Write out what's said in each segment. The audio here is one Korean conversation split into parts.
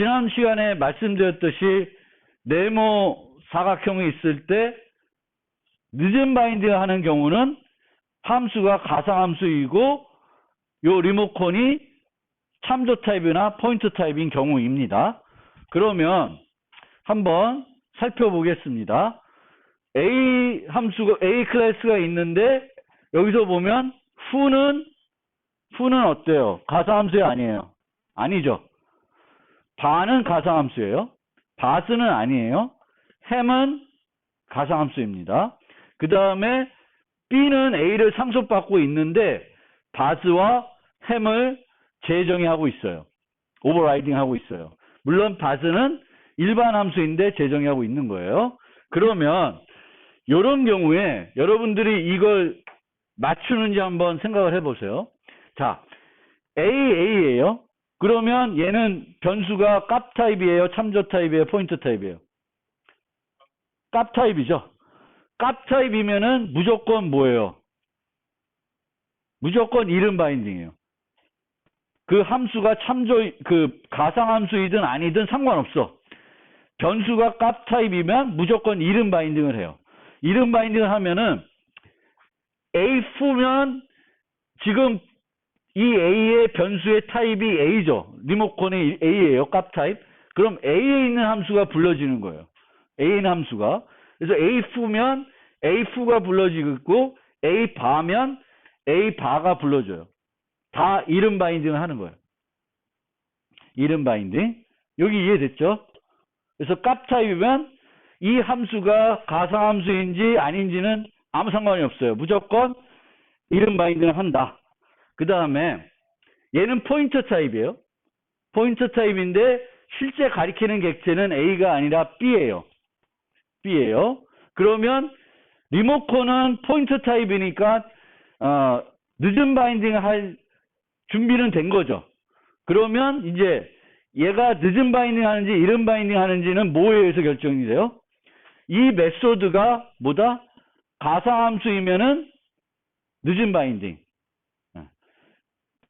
지난 시간에 말씀드렸듯이 네모 사각형이 있을 때 늦은 바인딩을 하는 경우는 함수가 가상함수이고 요 리모컨이 참조 타입이나 포인트 타입인 경우입니다. 그러면 한번 살펴보겠습니다. A 함수가 A 클래스가 있는데 여기서 보면 후는 후는 어때요? 가상함수 아니에요? 아니죠. 바는 가상함수예요. 바스는 아니에요. 햄은 가상함수입니다. 그 다음에 B는 A를 상속받고 있는데 바스와 햄을 재정의하고 있어요. 오버라이딩 하고 있어요. 물론 바스는 일반 함수인데 재정의하고 있는 거예요. 그러면 이런 경우에 여러분들이 이걸 맞추는지 한번 생각을 해보세요. 자, A, A예요. 그러면 얘는 변수가 값 타입이에요? 참조 타입이에요? 포인트 타입이에요? 값 타입이죠. 값 타입이면은 무조건 뭐예요? 무조건 이름 바인딩이에요. 그 함수가 참조, 그 가상 함수이든 아니든 상관없어. 변수가 값 타입이면 무조건 이름 바인딩을 해요. 이름 바인딩을 하면은 A4면 지금 이 A의 변수의 타입이 A죠. 리모컨이 A예요. 값 타입. 그럼 A에 있는 함수가 불러지는 거예요. A는 함수가. 그래서 A4면 A4가 불러지고 A 바면 A 바가 불러줘요. 다 이름 바인딩을 하는 거예요. 이름 바인딩. 여기 이해됐죠? 그래서 값 타입이면 이 함수가 가상함수인지 아닌지는 아무 상관이 없어요. 무조건 이름 바인딩을 한다. 그 다음에 얘는 포인터 타입이에요. 포인터 타입인데 실제 가리키는 객체는 A가 아니라 B예요. B예요. 그러면 리모컨은 포인터 타입이니까 어, 늦은 바인딩을 할 준비는 된 거죠. 그러면 이제 얘가 늦은 바인딩 하는지 이른 바인딩 하는지는 뭐에 의해서 결정이 돼요? 이 메소드가 뭐다? 가상함수이면은 늦은 바인딩.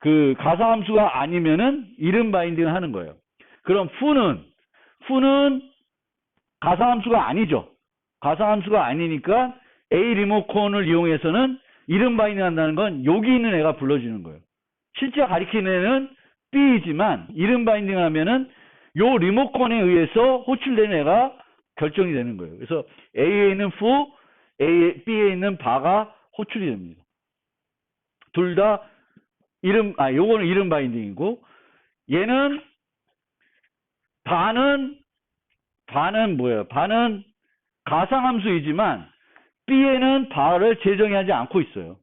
그 가상함수가 아니면은 이른 바인딩을 하는 거예요. 그럼 후는 후는 가상함수가 아니죠. 가상함수가 아니니까 A 리모컨을 이용해서는 이름 바인딩 한다는 건 여기 있는 애가 불러지는 거예요. 실제 가리키는 애는 B이지만 이름 바인딩 하면은 요 리모컨에 의해서 호출되는 애가 결정이 되는 거예요. 그래서 A에 있는 후, A, B에 있는 바가 호출이 됩니다. 둘 다 이름, 아, 요거는 이름 바인딩이고, 얘는, 바는, 바는 뭐예요? 바는 가상함수이지만, B에는 바를 재정의하지 않고 있어요.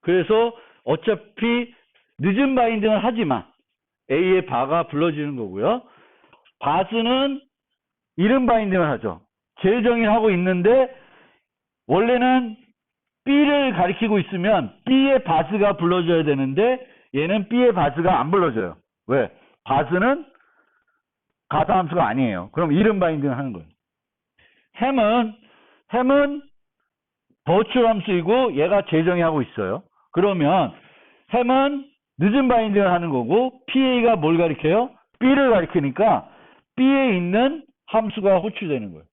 그래서 어차피 늦은 바인딩을 하지만, A의 바가 불러지는 거고요. 바스는 이름 바인딩을 하죠. 재정의를 하고 있는데 원래는 B를 가리키고 있으면 B의 바스가 불러줘야 되는데 얘는 B의 바스가 안 불러줘요. 왜? 바스는 가상함수가 아니에요. 그럼 이름 바인딩을 하는 거예요. 햄은 햄은 버추얼 함수이고 얘가 재정의하고 있어요. 그러면 햄은 늦은 바인딩을 하는 거고 PA가 뭘 가리켜요? B를 가리키니까 B에 있는 함수가 호출되는 거예요.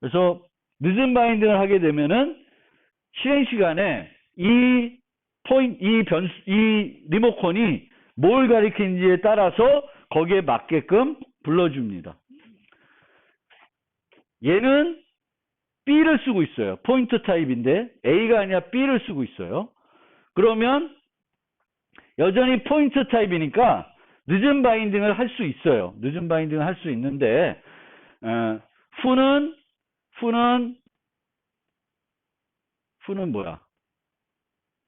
그래서 늦은 바인딩을 하게 되면은 실행 시간에 이 포인 이 변수 이 리모컨이 뭘 가리키는지에 따라서 거기에 맞게끔 불러줍니다. 얘는 B를 쓰고 있어요. 포인트 타입인데 A가 아니라 B를 쓰고 있어요. 그러면 여전히 포인트 타입이니까 늦은 바인딩을 할 수 있어요. 늦은 바인딩을 할 수 있는데 어, 후는 후는 후는 뭐야?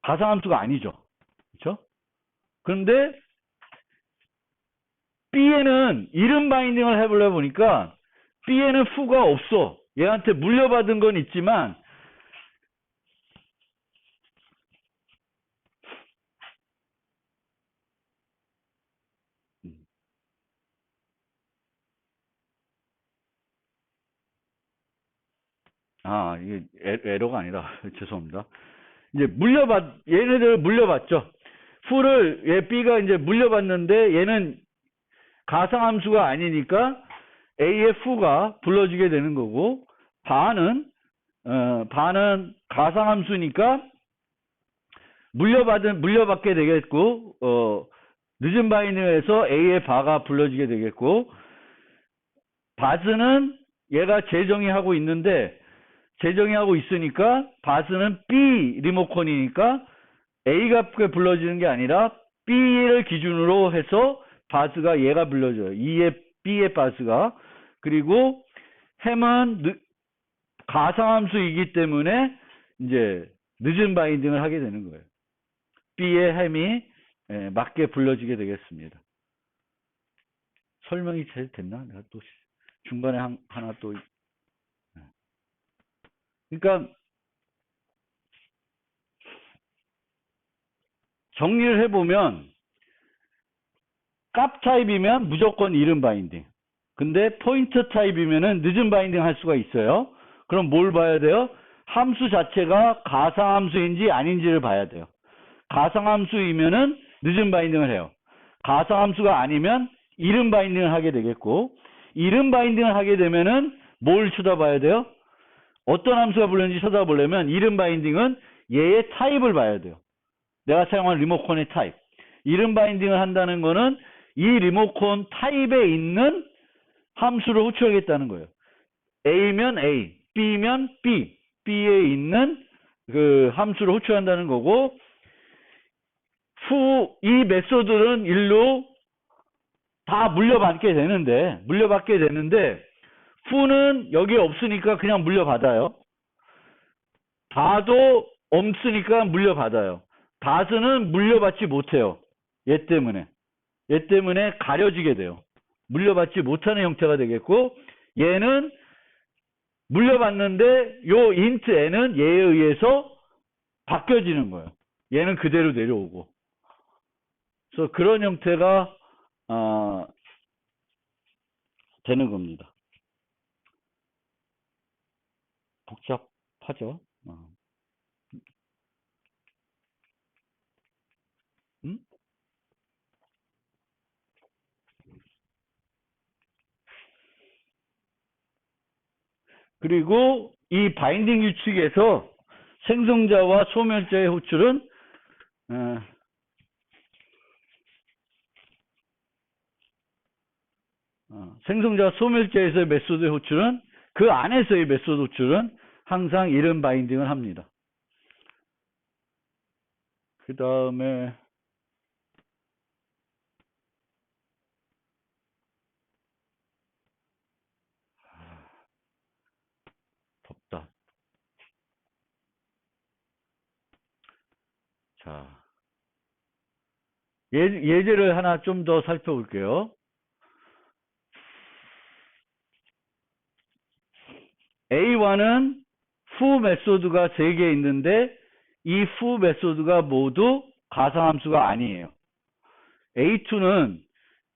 가상함수가 아니죠. 그렇죠? 그런데 B에는 이름 바인딩을 해보려 보니까 B에는 후가 없어. 얘한테 물려받은 건 있지만 아, 이게 에, 에러가 아니라 죄송합니다. 이제 물려받 얘네들 물려받죠. 후를 얘 B가 이제 물려받는데 얘는 가상함수가 아니니까 A의 fu가 불러지게 되는 거고 바는 어, 바는 가상함수니까 물려받은 물려받게 되겠고 어, 늦은 바이너에서 A의 바가 불러지게 되겠고 바스는 얘가 재정의하고 있는데 재정의하고 있으니까 바스는 B 리모컨이니까 A 값에 불러지는 게 아니라 B를 기준으로 해서 바스가 얘가 불러져요. 2의 B의 바스가 그리고 햄은 늦- 가상함수이기 때문에 이제 늦은 바인딩을 하게 되는 거예요. B의 햄이 예, 맞게 불러지게 되겠습니다. 설명이 잘 됐나? 내가 또 중간에 한- 하나 또 예. 그러니까 정리를 해보면 값 타입이면 무조건 이른 바인딩. 근데 포인트 타입이면은 늦은 바인딩 할 수가 있어요. 그럼 뭘 봐야 돼요? 함수 자체가 가상함수인지 아닌지를 봐야 돼요. 가상함수이면은 늦은 바인딩을 해요. 가상함수가 아니면 이른 바인딩을 하게 되겠고, 이른 바인딩을 하게 되면은 뭘 쳐다봐야 돼요? 어떤 함수가 불렸는지 쳐다보려면 이른 바인딩은 얘의 타입을 봐야 돼요. 내가 사용한 리모컨의 타입. 이른 바인딩을 한다는 거는 이 리모컨 타입에 있는 함수를 호출하겠다는 거예요. A면 A, B면 B, B에 있는 그 함수를 호출한다는 거고, 후, 이 메소드는 일로 다 물려받게 되는데, 물려받게 되는데, 후는 여기 없으니까 그냥 물려받아요. 다도 없으니까 물려받아요. 다스는 물려받지 못해요. 얘 때문에. 얘 때문에 가려지게 돼요. 물려받지 못하는 형태가 되겠고, 얘는 물려받는데 요 인트 n은 얘에 의해서 바뀌어지는 거예요. 얘는 그대로 내려오고. 그래서 그런 형태가 아, 되는 겁니다. 복잡하죠? 어. 음? 그리고 이 바인딩 규칙에서 생성자와 소멸자의 호출은 어, 어, 생성자 소멸자에서의 메소드의 호출은 그 안에서의 메소드 호출은 항상 이런 바인딩을 합니다. 그 다음에 덥다. 자, 예, 예제를 하나 좀 더 살펴볼게요. A1은 후 메소드가 3개 있는데 이 후 메소드가 모두 가상함수가 아니에요. A2는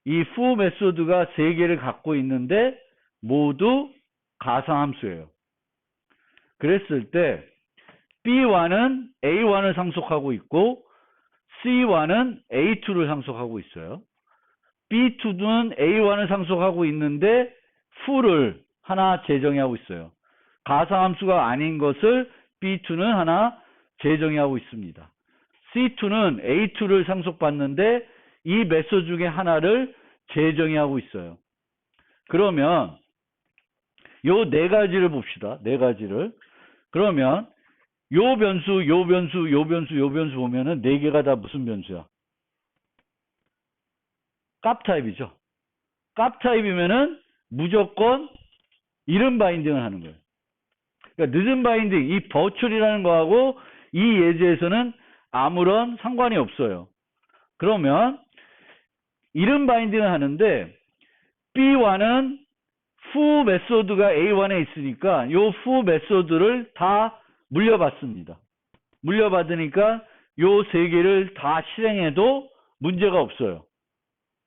이 후 메소드가 3개를 갖고 있는데 모두 가상함수예요. 그랬을 때 B1은 A1을 상속하고 있고 C1은 A2를 상속하고 있어요. B2는 A1을 상속하고 있는데 fu를 하나 재정의하고 있어요. 가상함수가 아닌 것을 B2는 하나 재정의하고 있습니다. C2는 A2를 상속받는데 이 메소드 중에 하나를 재정의하고 있어요. 그러면 요 네 가지를 봅시다. 네 가지를. 그러면 요 변수, 요 변수, 요 변수, 요 변수 보면은 네 개가 다 무슨 변수야? 값 타입이죠. 값 타입이면은 무조건 이른 바인딩을 하는 거예요. 그러니까 늦은 바인딩, 이 버출이라는 거하고 이 예제에서는 아무런 상관이 없어요. 그러면 이른 바인딩을 하는데 B1은 후 메소드가 A1에 있으니까 요후 메소드를 다 물려받습니다. 물려받으니까 요 세 개를 다 실행해도 문제가 없어요.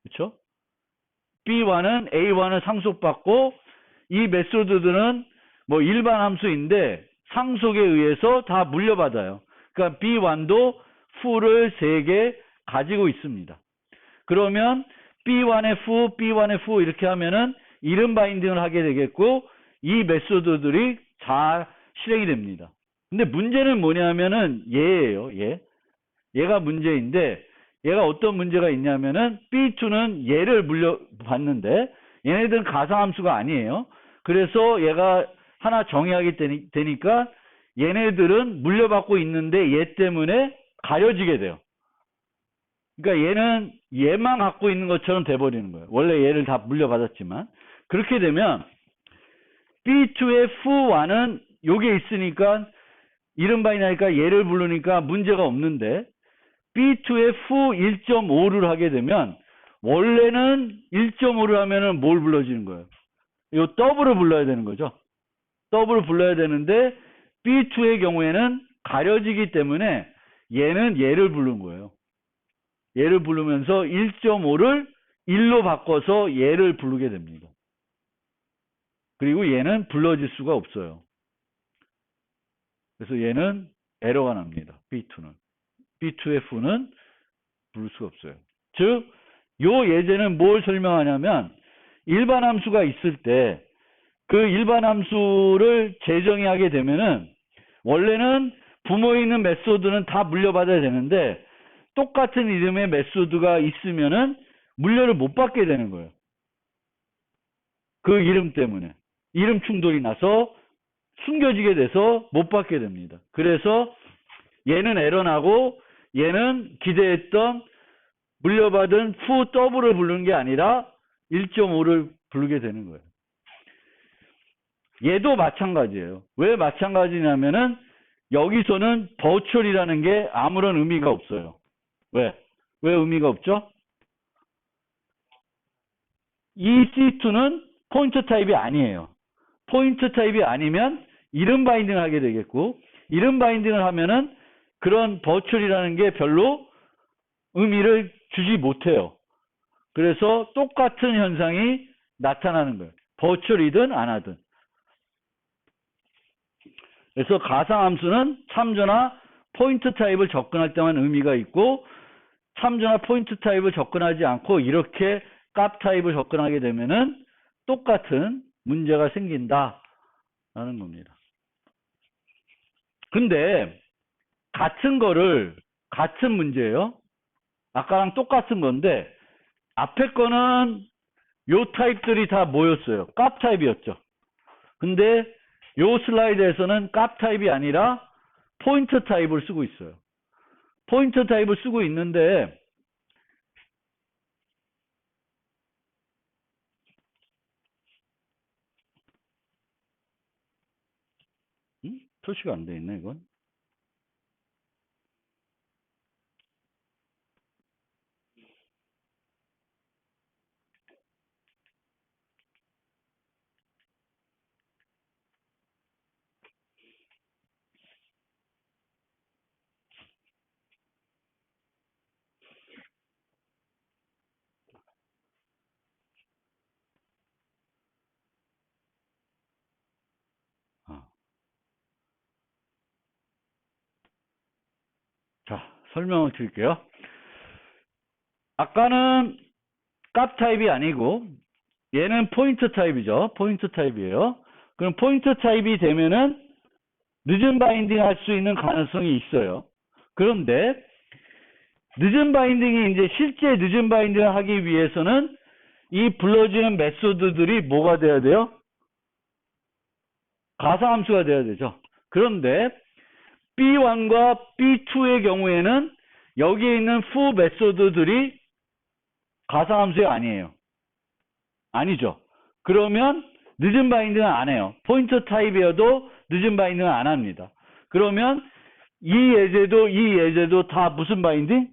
그렇죠? B1은 A1을 상속받고 이 메소드들은 뭐 일반 함수인데 상속에 의해서 다 물려받아요. 그러니까 B1도 fu를 3개 가지고 있습니다. 그러면 B1의 fu, B1의 fu 이렇게 하면은 이름 바인딩을 하게 되겠고 이 메소드들이 잘 실행이 됩니다. 근데 문제는 뭐냐면은 얘예요. 얘. 얘가 문제인데 얘가 어떤 문제가 있냐면은 B2는 얘를 물려봤는데 얘네들은 가상함수가 아니에요. 그래서 얘가 하나 정의하게 되니, 되니까 얘네들은 물려받고 있는데 얘 때문에 가려지게 돼요. 그러니까 얘는 얘만 갖고 있는 것처럼 돼버리는 거예요. 원래 얘를 다 물려받았지만 그렇게 되면 B2의 fu1은 요게 있으니까 이른바 이나니까 얘를 부르니까 문제가 없는데 B2의 fu 1.5를 하게 되면 원래는 1.5를 하면은 뭘 불러지는 거예요? 요 더블을 불러야 되는 거죠. 더블을 불러야 되는데 B2의 경우에는 가려지기 때문에 얘는 얘를 부른 거예요. 얘를 부르면서 1.5를 1로 바꿔서 얘를 부르게 됩니다. 그리고 얘는 불러질 수가 없어요. 그래서 얘는 에러가 납니다. B2는. B2F는 부를 수가 없어요. 즉, 요 예제는 뭘 설명하냐면 일반 함수가 있을 때 그 일반 함수를 재정의하게 되면은 원래는 부모에 있는 메소드는 다 물려받아야 되는데 똑같은 이름의 메소드가 있으면은 물려를 못 받게 되는 거예요. 그 이름 때문에. 이름 충돌이 나서 숨겨지게 돼서 못 받게 됩니다. 그래서 얘는 에러 나고 얘는 기대했던 물려받은 fu 더블을 부르는 게 아니라 1.5를 부르게 되는 거예요. 얘도 마찬가지예요. 왜 마찬가지냐면은 여기서는 버추얼이라는 게 아무런 의미가 없어요. 왜? 왜 의미가 없죠? 이 C2는 포인트 타입이 아니에요. 포인트 타입이 아니면 이름 바인딩을 하게 되겠고 이름 바인딩을 하면은 그런 버추얼이라는 게 별로 의미를 주지 못해요. 그래서 똑같은 현상이 나타나는 거예요. 버추얼이든 안 하든. 그래서 가상함수는 참조나 포인트 타입을 접근할 때만 의미가 있고 참조나 포인트 타입을 접근하지 않고 이렇게 값 타입을 접근하게 되면은 똑같은 문제가 생긴다라는 겁니다. 근데 같은 거를 같은 문제예요. 아까랑 똑같은 건데 앞에 거는 요 타입들이 다 모였어요. 값 타입이었죠. 근데 요 슬라이드에서는 값 타입이 아니라 포인트 타입을 쓰고 있어요. 포인트 타입을 쓰고 있는데 음? 표시가 안 돼 있네 이건. 아. 자, 설명을 드릴게요. 아까는 값 타입이 아니고 얘는 포인트 타입이죠. 포인트 타입이에요. 그럼 포인트 타입이 되면은 늦은 바인딩 할 수 있는 가능성이 있어요. 그런데 늦은 바인딩이 이제 실제 늦은 바인딩을 하기 위해서는 이 불러지는 메소드들이 뭐가 돼야 돼요? 가상함수가 돼야 되죠. 그런데 B1과 B2의 경우에는 여기에 있는 fu 메소드들이 가상함수가 아니에요. 아니죠. 그러면 늦은 바인딩은 안 해요. 포인터 타입이어도 늦은 바인딩은 안 합니다. 그러면 이 예제도 이 예제도 다 무슨 바인딩?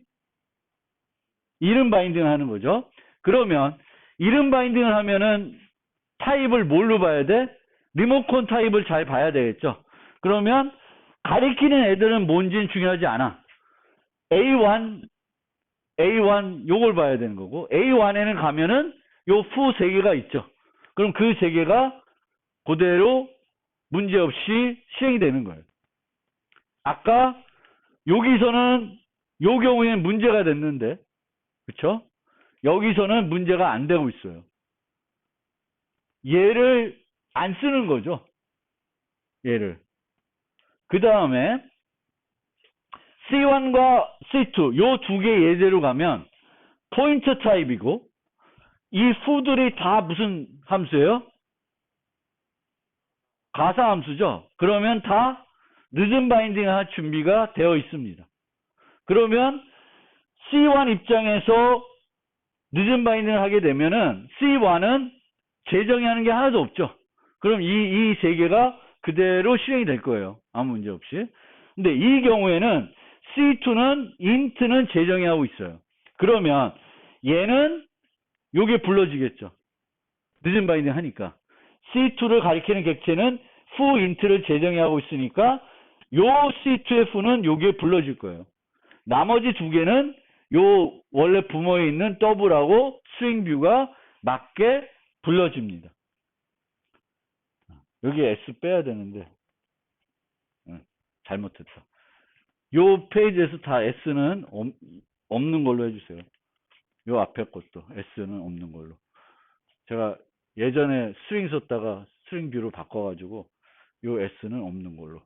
이름 바인딩을 하는 거죠. 그러면 이름 바인딩을 하면은 타입을 뭘로 봐야 돼? 리모컨 타입을 잘 봐야 되겠죠. 그러면 가리키는 애들은 뭔지는 중요하지 않아. A1, A1 요걸 봐야 되는 거고 A1에는 가면은 요 fu 세 개가 있죠. 그럼 그 세 개가 그대로 문제없이 시행이 되는 거예요. 아까 여기서는 요 경우에는 문제가 됐는데 그쵸? 여기서는 문제가 안 되고 있어요. 얘를 안 쓰는 거죠. 얘를. 그 다음에 C1과 C2 요 두 개 예제로 가면 포인터 타입이고 이 후들이 다 무슨 함수예요? 가사 함수죠. 그러면 다 늦은 바인딩 할 준비가 되어 있습니다. 그러면 C1 입장에서 늦은 바인딩을 하게 되면은 C1은 재정의 하는 게 하나도 없죠. 그럼 이, 이 세 개가 그대로 실행이 될 거예요. 아무 문제 없이. 근데 이 경우에는 C2는 int는 재정의 하고 있어요. 그러면 얘는 요게 불러지겠죠. 늦은 바인딩 하니까. C2를 가리키는 객체는 int를 재정의 하고 있으니까 요 C2의 fu는 요게 불러질 거예요. 나머지 두 개는 요 원래 부모에 있는 더블하고 스윙 뷰가 맞게 불러집니다. 여기 S 빼야 되는데 응, 잘못했다. 요 페이지에서 다 S는 없, 없는 걸로 해주세요. 요 앞에 것도 S는 없는 걸로. 제가 예전에 스윙 썼다가 스윙 뷰로 바꿔가지고 요 S는 없는 걸로.